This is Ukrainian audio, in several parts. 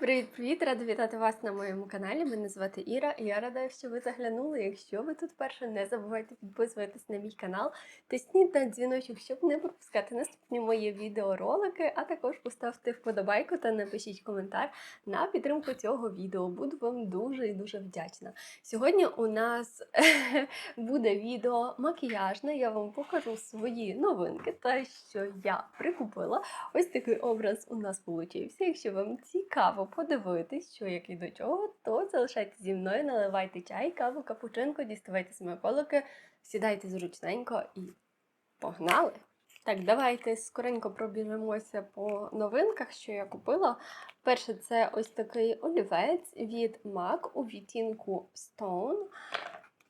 Привіт-привіт! Рада вітати вас на моєму каналі. Мене звати Іра, і я рада, що ви заглянули. Якщо ви тут перше, не забувайте підписуватись на мій канал, тисніть на дзвіночок, щоб не пропускати наступні мої відеоролики, а також поставте вподобайку та напишіть коментар на підтримку цього відео. Буду вам дуже і дуже вдячна. Сьогодні у нас буде відео макіяжне. Я вам покажу свої новинки, та що я прикупила. Ось такий образ у нас получився. Якщо вам цікаво подивитись, що як і до чого, то залишайтесь зі мною, наливайте чай, каву, капучинку, діставайте смаколики, сідайте зручненько і погнали! Так, давайте скоренько пробіжемося по новинках, що я купила. Перше, це ось такий олівець від MAC у відтінку Stone.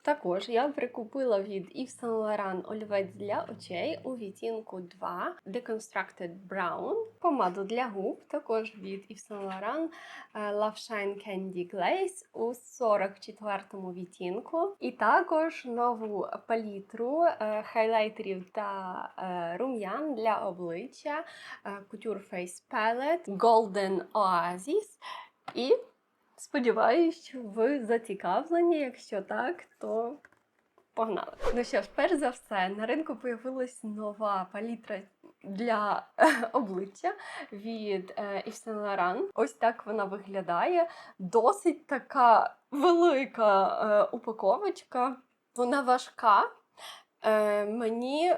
Також я прикупила від Yves Saint Laurent олівець для очей у відтінку 2 Deconstructed Brown, помаду для губ, також від Yves Saint Laurent е, Love Shine Candy Glaze у 44-му відтінку. І також нову палітру е, хайлайтерів та е, рум'ян для обличчя Couture Face Palette Golden Oasis. І Сподіваюсь, що ви зацікавлені. Якщо так, то погнали. Ну що ж, перш за все, на ринку появилась нова палітра для обличчя від е, Yves Saint Laurent. Ось так вона виглядає. Досить така велика е, упаковочка. Вона важка. Е, Мені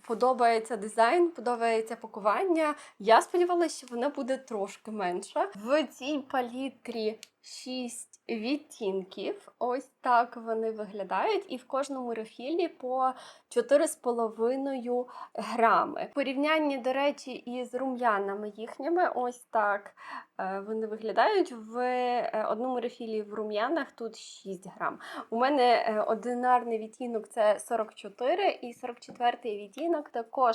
подобається дизайн, подобається пакування. Я сподівалася, що вона буде трошки менша. В цій палітрі 6 відтінків. Ось так вони виглядають, і в кожному рефілі по 4,5 грами. В порівнянні, до речі, із рум'янами їхніми, ось так е, вони виглядають. В е, одному рефілі в рум'янах тут 6 грам. У мене е, одинарний відтінок це 44, і 44 відтінок також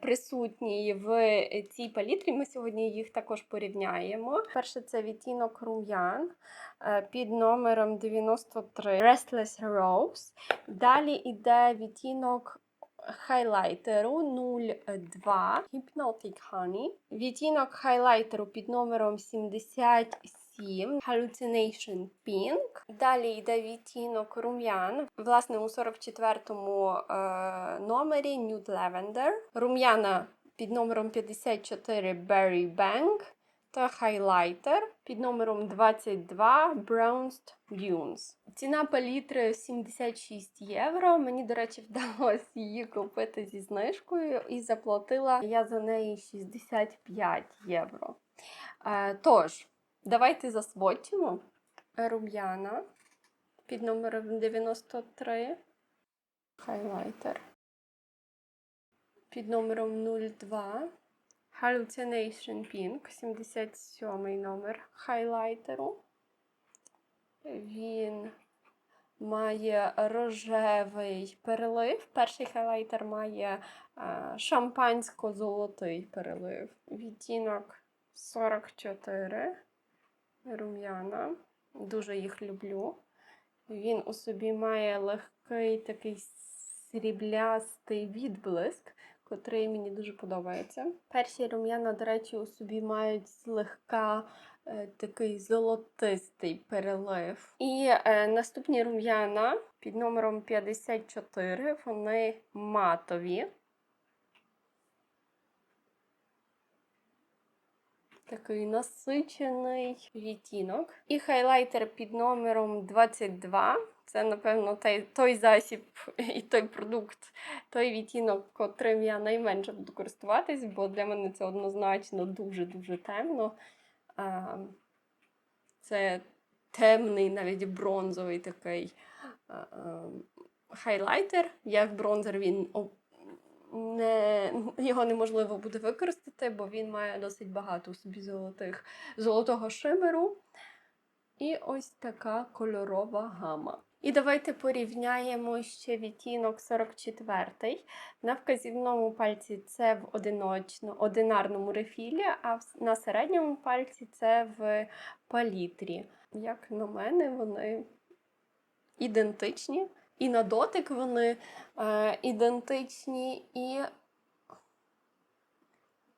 присутній в цій палітрі. Ми сьогодні їх також порівняємо. Перше це відтінок рум'ян е, під номером 93 Restless Rose. Далі йде відтінок хайлайтеру 02 Hypnotic Honey. Відтінок хайлайтеру під номером 77 Hallucination Pink. Далі йде відтінок рум'ян. Власне, у 44-му е, номері Nude Lavender. Рум'яна під номером 54 Berry Bang та хайлайтер під номером 22 Bronzed Dunes. Ціна палітри 76 євро. Мені, до речі, вдалося її купити зі знижкою і заплатила я за неї 65 євро. Е, тож, давайте засводчимо рум'яна під номером 93. Хайлайтер. Під номером 02. Hallucination Pink, 77 номер хайлайтеру. Він має рожевий перелив. Перший хайлайтер має е, шампансько-золотий перелив. Відтінок 44 рум'яна. Дуже їх люблю. Він у собі має легкий такий сріблястий відблиск котрий мені дуже подобається. Перші рум'яна, до речі, у собі мають злегка е, такий золотистий перелив. І е, наступні рум'яна під номером 54, вони матові. Такий насичений відтінок. І хайлайтер під номером 22. Це, напевно, той, той засіб і той продукт, той відтінок, котрим я найменше буду користуватись, бо для мене це однозначно дуже-дуже темно. Це темний, навіть бронзовий такий хайлайтер. Як бронзер він не, його неможливо буде використати, бо він має досить багато собі золотих, золотого шимеру. І ось така кольорова гама. І давайте порівняємо ще відтінок 44 На вказівному пальці це в одиночно, одинарному рефілі, а на середньому пальці це в палітрі. Як на мене, вони ідентичні. І на дотик вони е, ідентичні, і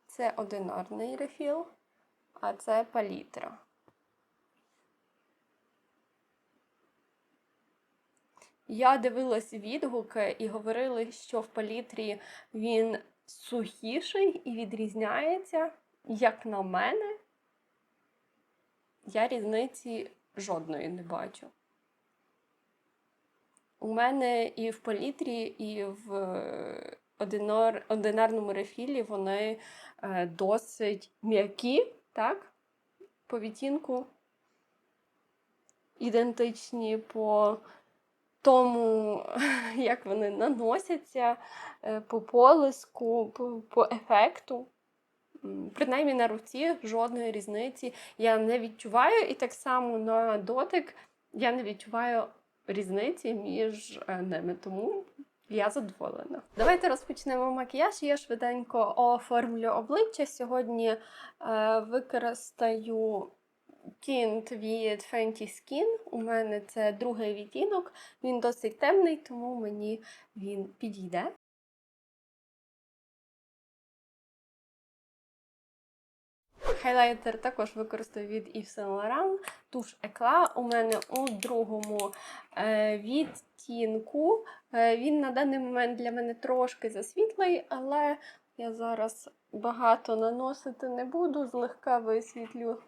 це одинарний рефіл. а це палітра. Я дивилась відгуки і говорили, що в палітрі він сухіший і відрізняється. Як на мене, я різниці жодної не бачу. У мене і в палітрі, і в е, одинар, одинарному рефілі вони е, досить м'які, так? По відтінку ідентичні по тому, як вони наносяться, е, по полиску, по, по ефекту. Принаймні на руці жодної різниці я не відчуваю, і так само на дотик я не відчуваю різниці між е, ними, тому я задоволена. Давайте розпочнемо макіяж. Я швиденько оформлю обличчя. Сьогодні е, використаю тінт від Fenty Skin. У мене це другий відтінок. Він досить темний, тому мені він підійде. Хайлайтер також використаю від Yves Saint Laurent. Туш Екла у мене у другому е, відтінку. Е, він на даний момент для мене трошки засвітлий, але я зараз багато наносити не буду, злегка висвітлю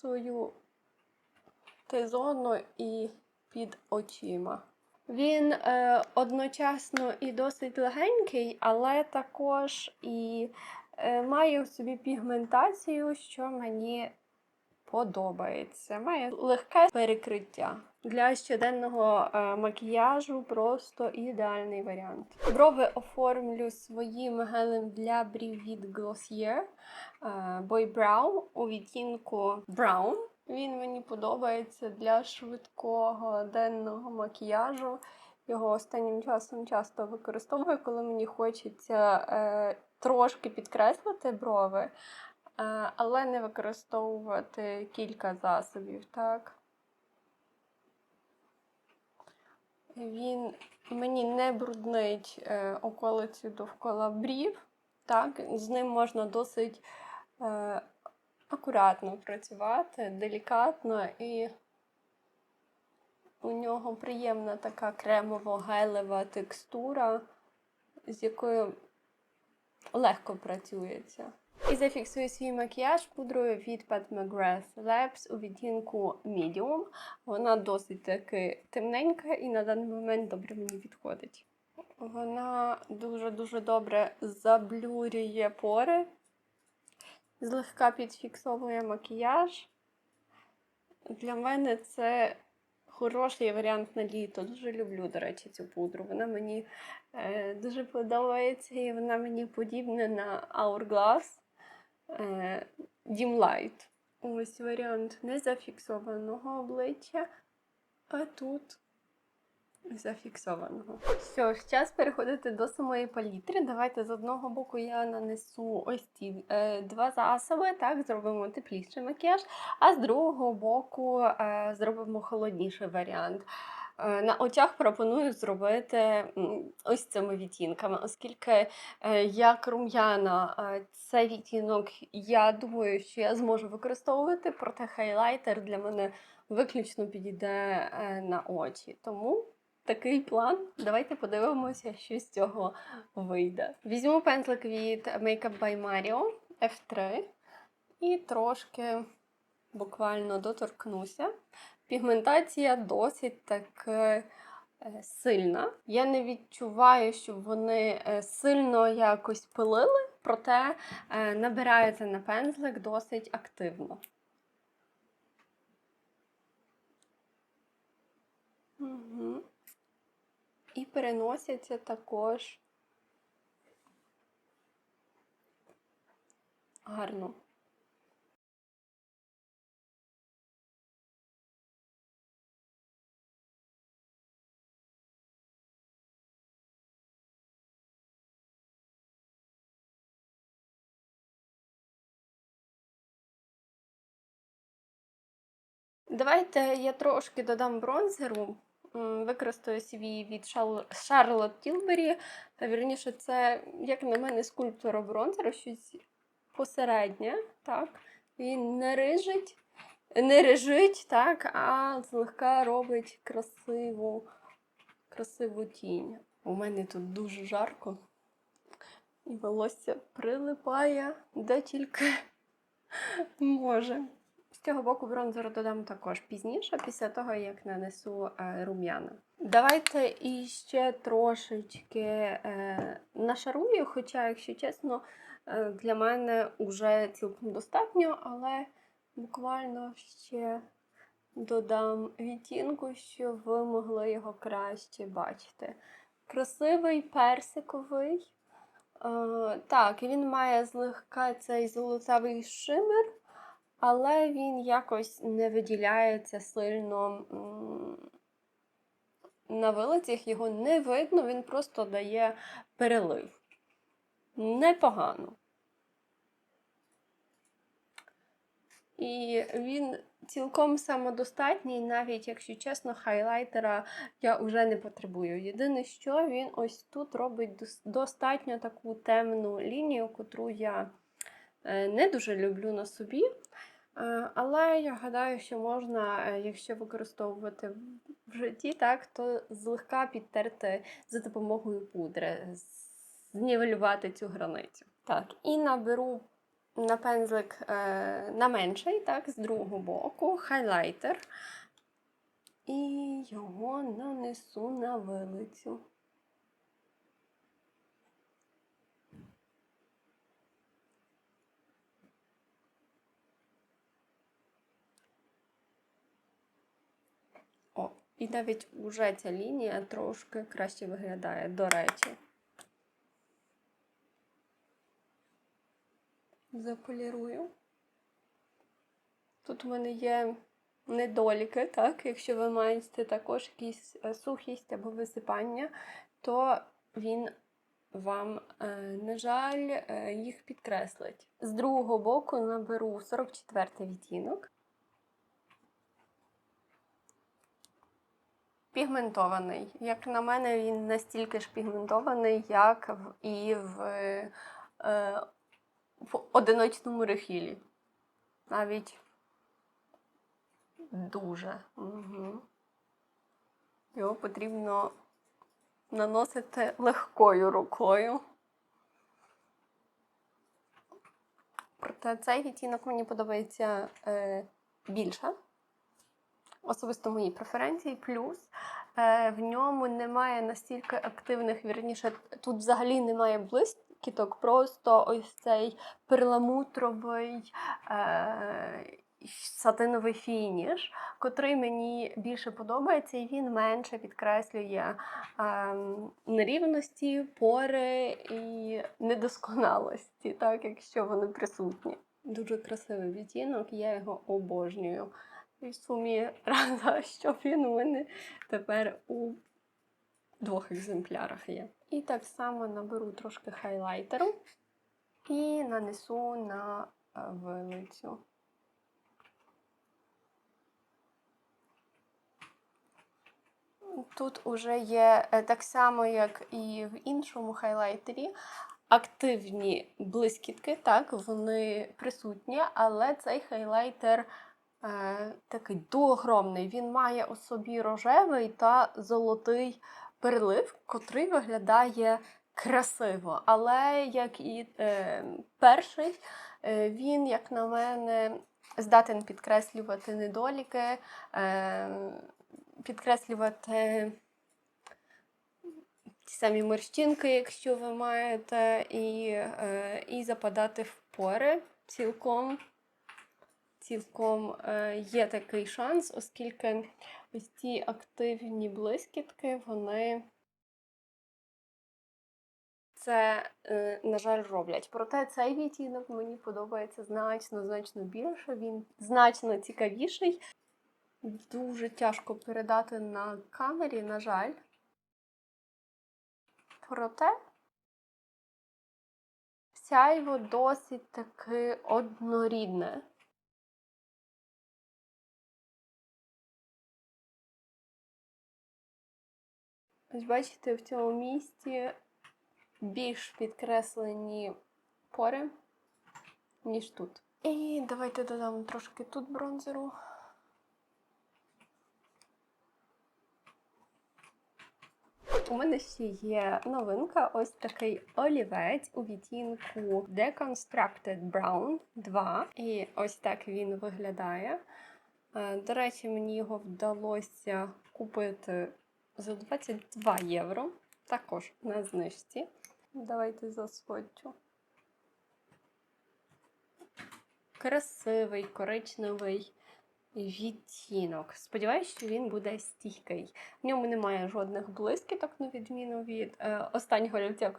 свою Т-зону і під очима. Він е, одночасно і досить легенький, але також і е, має в собі пігментацію, що мені подобається. Має легке перекриття. Для щоденного е, макіяжу просто ідеальний варіант. Брови оформлю своїм гелем для брів від Glossier е, Boy Brow у відтінку Brown. Він мені подобається для швидкого денного макіяжу. Його останнім часом часто використовую, коли мені хочеться е, трошки підкреслити брови, але не використовувати кілька засобів. Так. Він мені не бруднить е, околиці довкола брів. Так, з ним можна досить е, акуратно працювати, делікатно, і у нього приємна така кремово-гелева текстура, з якою легко працюється. І зафіксую свій макіяж пудрою від Pat McGrath Labs у відтінку Medium. Вона досить таки темненька і на даний момент добре мені підходить. Вона дуже-дуже добре заблюрює пори, злегка підфіксовує макіяж. Для мене це хороший варіант на літо. Дуже люблю, до речі, цю пудру. Вона мені е, дуже подобається і вона мені подібна на Hourglass е, Dim Ось варіант незафіксованого обличчя, а тут зафіксованого. Що ж, час переходити до самої палітри. Давайте з одного боку я нанесу ось ці е, два засоби, так, зробимо тепліший макіяж, а з другого боку е, зробимо холодніший варіант. Е, На очах пропоную зробити ось цими відтінками, оскільки е, як рум'яна е, цей відтінок, я думаю, що я зможу використовувати, проте хайлайтер для мене виключно підійде на очі. Тому такий план. Давайте подивимося, що з цього вийде. Візьму пензлик від Makeup by Mario F3 і трошки буквально доторкнуся. Пігментація досить таки е, сильна. Я не відчуваю, щоб вони е, сильно якось пилили, проте е, набирається на пензлик досить активно. Угу. І переносяться також гарно. Давайте я трошки додам бронзеру. Використаю свій від Tilbury. Та вірніше, це, як на мене, скульптура бронзеру, щось посереднє, так? Він не рижить, не режить, так, а злегка робить красиву, красиву тінь. У мене тут дуже жарко. І волосся прилипає де тільки може. Цього боку бронзеру додам також пізніше, після того, як нанесу е, рум'яна. Давайте іще трошечки е, нашарую, хоча, якщо чесно, е, для мене вже цілком достатньо, але буквально ще додам відтінку, щоб ви могли його краще бачити. Красивий персиковий. Так, він має злегка цей золотавий шимер, але він якось не виділяється сильно на вилицях, його не видно, він просто дає перелив. Непогано. І він цілком самодостатній, навіть якщо чесно, хайлайтера я вже не потребую. Єдине, що він ось тут робить достатньо таку темну лінію, котру я е, не дуже люблю на собі. Е, Але я гадаю, що можна, е, якщо використовувати в житті, так, то злегка підтерти за допомогою пудри, знівелювати цю границю. Так, і наберу на пензлик е, на менший, так, з другого боку, хайлайтер. І його нанесу на вилицю. О, і навіть уже ця лінія трошки краще виглядає, до речі. Заполірую. Тут у мене є недоліки, так? Якщо ви маєте також якісь е, сухість або висипання, то він вам, е, на жаль, е, їх підкреслить. З другого боку наберу 44 відтінок. Пігментований. Як на мене, він настільки ж пігментований, як і в, е, в одиночному рефілі. Навіть дуже. Угу. Його потрібно наносити легкою рукою. Проте цей відтінок мені подобається е, більше. Особисто мої преференції, плюс в ньому немає настільки активних, вірніше, тут взагалі немає блискіток, просто ось цей перламутровий е, сатиновий фініш, котрий мені більше подобається, і він менше підкреслює е, нерівності, пори і недосконалості, так, якщо вони присутні. Дуже красивий відтінок, я його обожнюю. І в сумі рада, що він у мене тепер у двох екземплярах є. І так само наберу трошки хайлайтеру і нанесу на е, вилицю. Тут уже є е, так само, як і в іншому хайлайтері, активні блискітки, так, вони присутні, але цей хайлайтер е, такий дуогромний. Він має у собі рожевий та золотий перелив, котрий виглядає красиво. Але як і е, перший, е, він, як на мене, здатен підкреслювати недоліки, е, підкреслювати ті самі морщинки, якщо ви маєте, і, е, і западати в пори цілком. Цілком е, є такий шанс, оскільки ось ці активні блискітки, вони це, е, на жаль, роблять. Проте цей відтінок мені подобається значно, значно більше. Він значно цікавіший. Дуже тяжко передати на камері, на жаль. Проте сяйво досить таки однорідне. Ось бачите, в цьому місці більш підкреслені пори, ніж тут. І давайте додамо трошки тут бронзеру. У мене ще є новинка, ось такий олівець у відтінку Deconstructed Brown 2. І ось так він виглядає. Е, До речі, мені його вдалося купити за 22 євро. Також на знижці. Давайте засводчу. Красивий коричневий відтінок. Сподіваюсь, що він буде стійкий. В ньому немає жодних блискіток, на відміну від е, останнього олівця,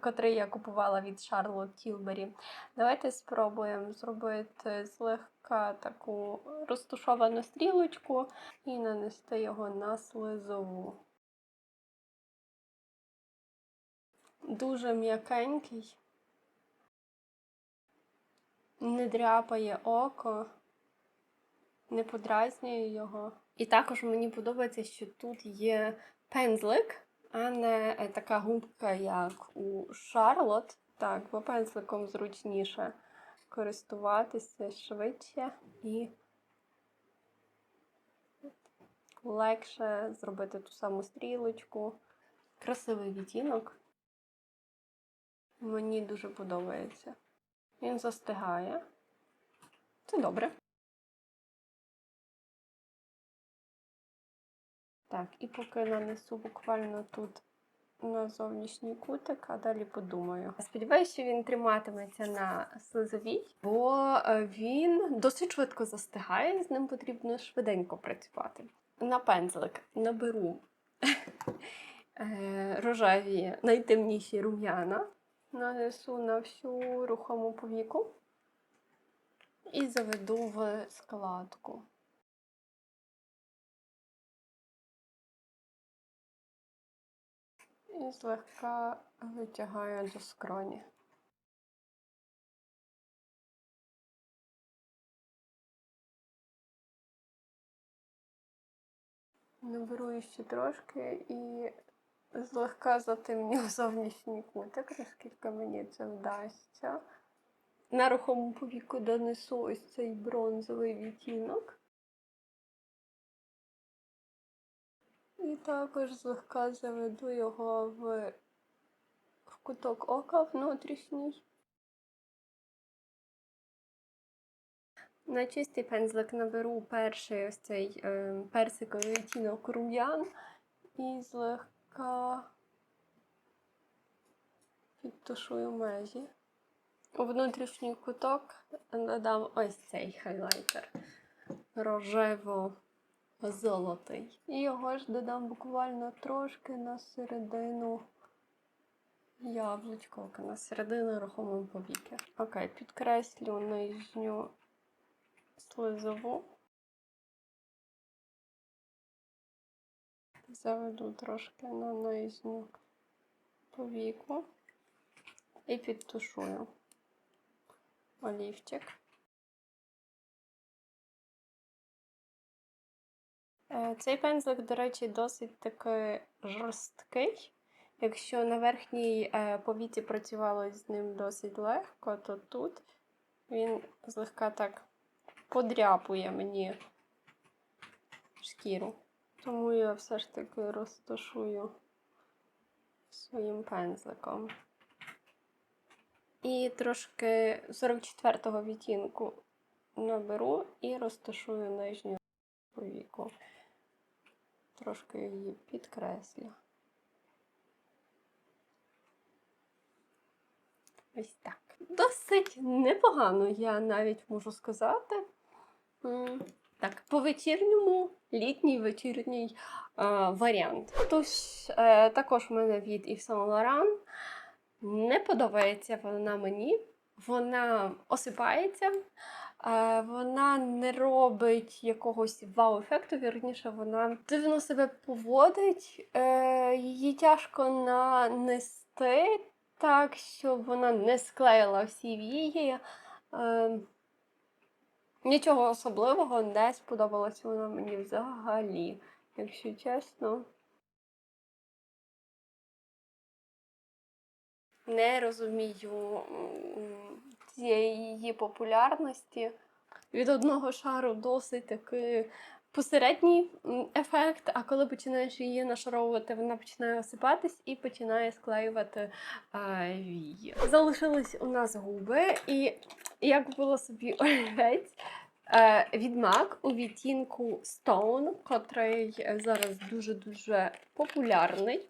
котрий я купувала від Charlotte Tilbury. Давайте спробуємо зробити злегка таку розтушовану стрілочку і нанести його на слизову. Дуже м'якенький, не дряпає око не подразнюю його. І також мені подобається, що тут є пензлик, а не е, така губка, як у Шарлот. Так, бо пензликом зручніше користуватися швидше і легше зробити ту саму стрілочку. Красивий відтінок. Мені дуже подобається. Він застигає. Це добре. Так, і поки нанесу буквально тут на зовнішній кутик, а далі подумаю. Сподіваюся, що він триматиметься на слизовій, бо е, він досить швидко застигає, і з ним потрібно швиденько працювати. На пензлик наберу е, рожеві найтемніші рум'яна, нанесу на всю рухому повіку і заведу в складку. І злегка витягаю до скроні. Наберу ще трошки і злегка затемню зовнішній кутик, наскільки мені це вдасться. На рухому повіку донесу ось цей бронзовий відтінок. І також злегка заведу його в, в куток ока внутрішній. На чистий пензлик наберу перший ось цей е, персиковий відтінок рум'ян і злегка підтушую межі. У внутрішній куток надам ось цей хайлайтер рожево золотий. І його ж додам буквально трошки на середину яблучко, на середину рухомої повіки. Окей, підкреслю нижню слизову. Заведу трошки на нижню повіку і підтушую олівчик. Цей пензлик, до речі, досить таки жорсткий. Якщо на верхній е, повіці працювало з ним досить легко, то тут він злегка так подряпує мені шкіру. Тому я все ж таки розташую своїм пензликом. І трошки 44-го відтінку наберу і розташую нижню повіку. Трошки її підкреслю. Ось так. Досить непогано, я навіть можу сказати. Так, по вечірньому літній вечірній е, варіант. Тож, е, також в мене від Yves Saint Laurent. Не подобається вона мені. Вона осипається, вона не робить якогось вау-ефекту, вірніше, вона дивно себе поводить, е, її тяжко нанести так, щоб вона не склеїла всі вії. Е, Нічого особливого не сподобалось вона мені взагалі, якщо чесно. Не розумію м, цієї її популярності. Від одного шару досить такий посередній ефект, а коли починаєш її нашаровувати, вона починає осипатись і починає склеювати вії. Залишились у нас губи, і я купила собі олівець е, від у відтінку Stone, котрий зараз дуже-дуже популярний.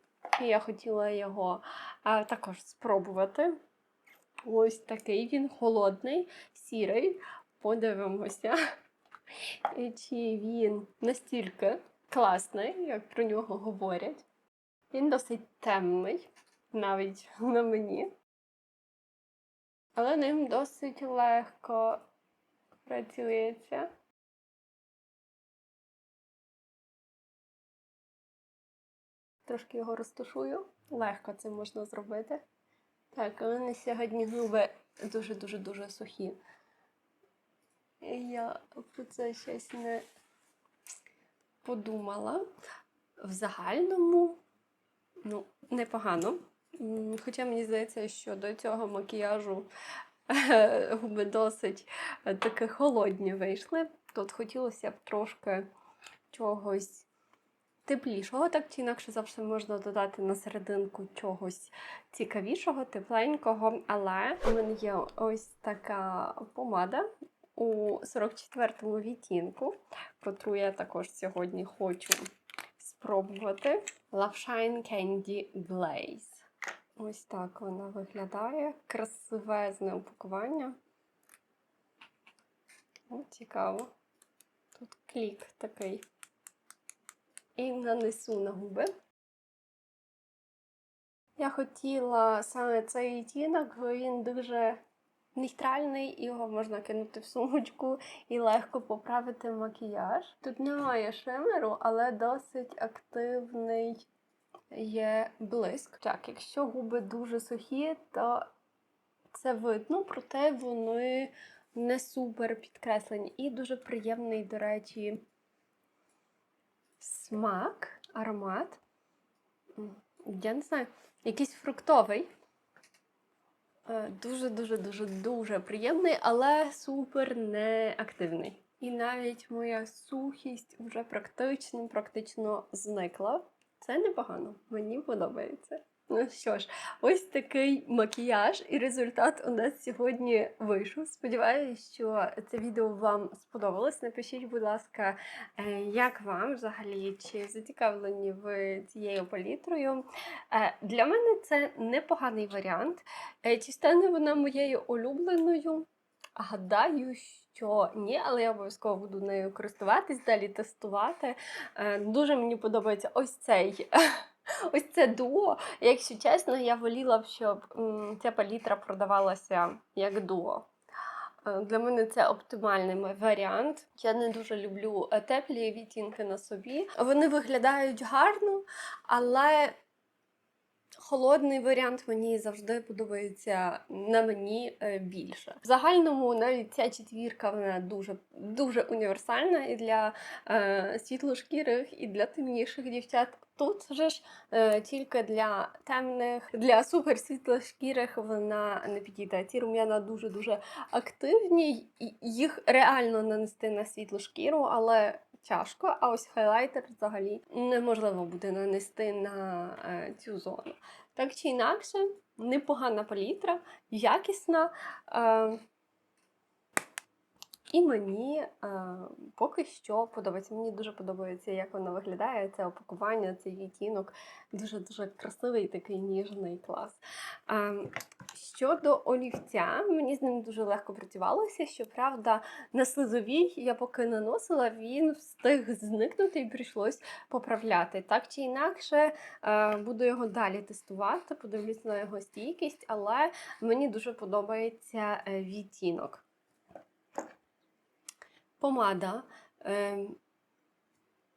І я хотіла його е, також спробувати. Ось такий він холодний, сірий. Подивимося, чи він настільки класний, як про нього говорять. Він досить темний, навіть на мені. Але ним досить легко працюється. Трошки його розташую. Легко це можна зробити. Так, у мене сьогодні губи дуже-дуже-дуже сухі. І Я про це щось не подумала. В загальному, ну, непогано. Хоча мені здається, що до цього макіяжу губи досить е, таки холодні вийшли. Тут хотілося б трошки чогось теплішого, так чи інакше завжди можна додати на серединку чогось цікавішого, тепленького. Але у мене є ось така помада у 44-му відтінку, котру я також сьогодні хочу спробувати. Love Candy Glaze. Ось так вона виглядає. Красивезне упакування. О, цікаво. Тут клік такий. І нанесу на губи. Я хотіла саме цей відтінок, бо він дуже нейтральний, його можна кинути в сумочку і легко поправити макіяж. Тут немає шимеру, але досить активний є блиск. Так, якщо губи дуже сухі, то це видно, проте вони не супер підкреслені. І дуже приємний, до речі, смак, аромат. Я не знаю, якийсь фруктовий. Дуже-дуже-дуже дуже приємний, але супер неактивний. І навіть моя сухість вже практично практично зникла. Це непогано, мені подобається. Ну що ж, ось такий макіяж, і результат у нас сьогодні вийшов. Сподіваюся, що це відео вам сподобалось. Напишіть, будь ласка, е, як вам взагалі, чи зацікавлені ви цією палітрою. Е, Для мене це непоганий варіант. Е, Чи стане вона моєю улюбленою? Гадаю, що ні, але я обов'язково буду нею користуватись, далі тестувати. Дуже мені подобається ось цей. Ось це дуо. Якщо чесно, я воліла б, щоб ця палітра продавалася як дуо. Е, Для мене це оптимальний варіант. Я не дуже люблю е, теплі відтінки на собі. Вони виглядають гарно, але холодний варіант мені завжди подобається на мені е, більше. В загальному навіть ця четвірка вона дуже дуже універсальна і для е, світлошкірих, і для темніших дівчат. Тут же ж е, тільки для темних, для суперсвітлошкірих вона не підійде. Ці рум'яна дуже-дуже активні, їх реально нанести на світлу шкіру, але тяжко. А ось хайлайтер взагалі неможливо буде нанести на е, цю зону. Так чи інакше, непогана палітра, якісна. Е, і мені е, поки що подобається. Мені дуже подобається, як вона виглядає, це опакування, цей відтінок. Дуже-дуже красивий, такий ніжний клас. Е, щодо олівця, мені з ним дуже легко працювалося. Щоправда, на слизовій я поки наносила, він встиг зникнути і прийшлось поправляти. Так чи інакше, е, буду його далі тестувати, подивлюсь на його стійкість, але мені дуже подобається е, відтінок. Помада. Е,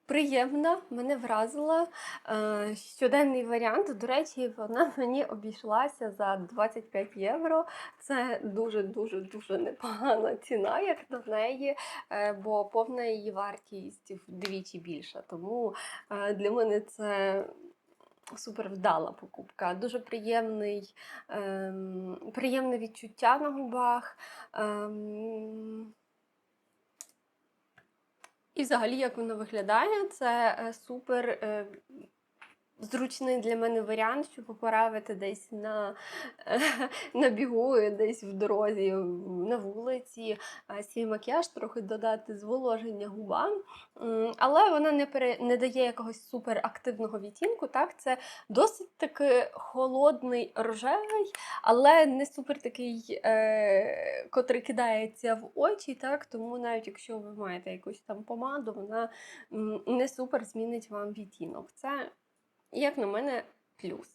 Приємна, мене вразила. Е, Щоденний варіант. До речі, вона мені обійшлася за 25 євро. Це дуже-дуже дуже непогана ціна, як на неї, е, бо повна її вартість вдвічі більша. Тому е, для мене це Супер вдала покупка. Дуже приємний, ем, приємне відчуття на губах. І взагалі, як воно виглядає, це е, супер е, зручний для мене варіант, щоб поправити десь на, на бігу, десь в дорозі, на вулиці. Свій макіяж трохи додати зволоження губам. Але вона не, пере, не дає якогось супер активного відтінку. Так? Це досить таки холодний рожевий, але не супер такий, е, котрий кидається в очі. Так? Тому навіть якщо ви маєте якусь там помаду, вона не супер змінить вам відтінок. Це, як на мене, плюс.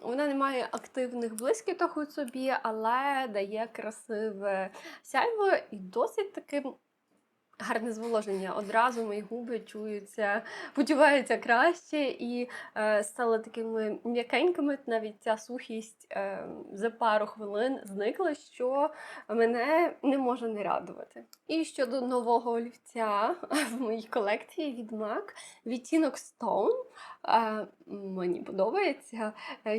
Вона не має активних блискіток у собі, але дає красиве сяйво і досить таки гарне зволоження. Одразу мої губи чуються, почуваються краще і е, стали такими м'якенькими. Навіть ця сухість е, за пару хвилин зникла, що мене не може не радувати. І щодо нового олівця в моїй колекції від MAC, відтінок Stone. Е, мені подобається.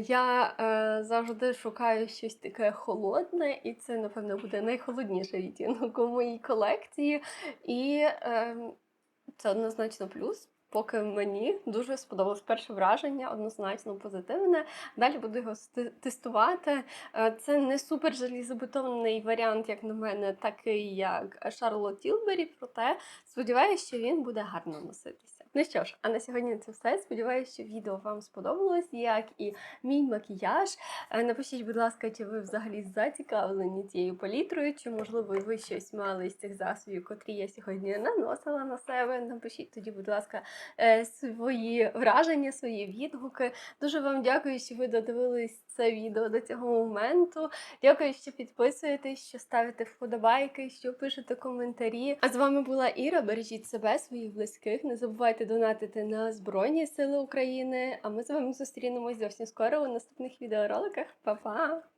Я е, завжди шукаю щось таке холодне, і це, напевно, буде найхолодніший відтінок у моїй колекції. І е, це однозначно плюс. Поки мені дуже сподобалось перше враження, однозначно позитивне. Далі буду його тестувати. Е, Це не супер залізобетонний варіант, як на мене, такий як Шарлот Тілбері, проте сподіваюся, що він буде гарно носитися. Ну що ж, а на сьогодні це все. Сподіваюся, що відео вам сподобалось, як і мій макіяж. Е, Напишіть, будь ласка, чи ви взагалі зацікавлені цією палітрою, чи можливо ви щось мали з цих засобів, котрі я сьогодні наносила на себе. Напишіть тоді, будь ласка, е, свої враження, свої відгуки. Дуже вам дякую, що ви додивились це відео до цього моменту. Дякую, що підписуєтесь, що ставите вподобайки, що пишете коментарі. А з вами була Іра. Бережіть себе, своїх близьких. Не забувайте донатити на Збройні Сили України. А ми з вами зустрінемось зовсім скоро у наступних відеороликах. Па-па!